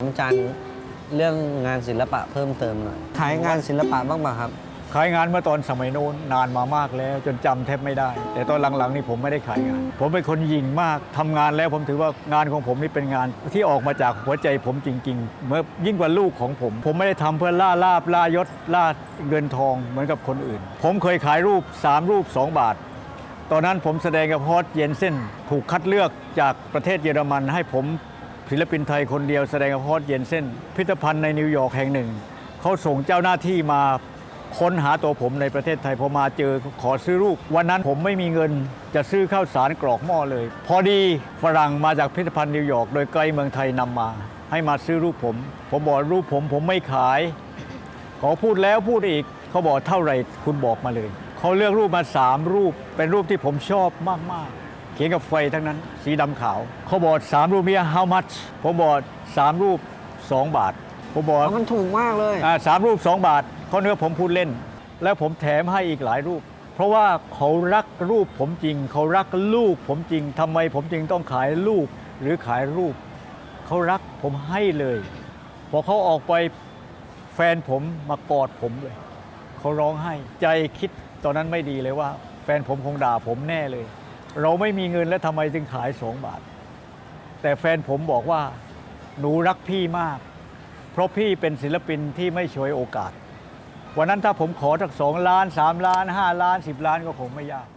อาจารย์เรื่องงานศิลปะเพิ่มเติมหน่อยขายงานศิลปะบ้างป่ะครับ ขายงานเมื่อตอนสมัยโน้นนานมามากแล้ว จนจำแทบไม่ได้ แต่ตอนหลังๆนี่ผมไม่ได้ขายงาน ผมเป็นคนหยิงมากทำงานแล้วผมถือว่างานของผมนี่เป็นงาน ที่ออกมาจากหัวใจผมจริงๆเมื่อยิ่งกว่าลูกของผม ผมไม่ได้ทำเพื่อล่าลาบล่ายศล่าเงินทองเหมือนกับคนอื่น ผมเคยขายรูป 3 รูป 2 บาท ตอนนั้นผมแสดงกับฮอตเยนเซนถูกคัดเลือกจากประเทศเยอรมันให้ผม ศิลปินไทยคนเดียวแสดงกับฮอตเย็นเซนพิพิธภัณฑ์ในนิวยอร์กแห่งหนึ่ง เขาส่งเจ้าหน้าที่มาค้นหาตัวผมในประเทศไทยพอมาเจอขอซื้อรูป วันนั้นผมไม่มีเงินจะซื้อข้าวสารกรอกหม้อเลย พอดีฝรั่งมาจากพิพิธภัณฑ์นิวยอร์กโดยไกลเมืองไทยนำมา ให้มาซื้อรูปผม ผมบอกรูปผมผมไม่ขาย ขอพูดแล้วพูดอีกเขาบอกเท่าไหร่คุณบอกมาเลย เขาเลือกรูปมาสามรูป เป็นรูปที่ผมชอบมากๆ ขียนกับไฟทั้งนั้น สีดำขาว เขาบอกสามรูปนี้ how much ผมบอกสามรูป2บาท ผมบอกมันถูกมากเลยอ่าสามรูป2บาทเขาเนื้อผมพูดเล่น แล้วผมแถมให้อีกหลายรูป เพราะว่าเขารักรูปผมจริง เขารักลูกผมจริงทำไมผมจริงต้องขายลูกหรือขายรูป เขารักผมให้เลยพอเขาออกไปแฟนผมมากอดผมเลยเขาร้องไห้ใจคิดตอนนั้นไม่ดีเลยว่า แฟนผมคงด่าผมแน่เลย เราไม่มีเงินแล้วทำไมจึงขายสองบาท แต่แฟนผมบอกว่า หนูรักพี่มาก เพราะพี่เป็นศิลปินที่ไม่ช่วยโอกาส วันนั้นถ้าผมขอสักสองล้านสามล้านห้าล้านสิบล้านก็คงไม่ยาก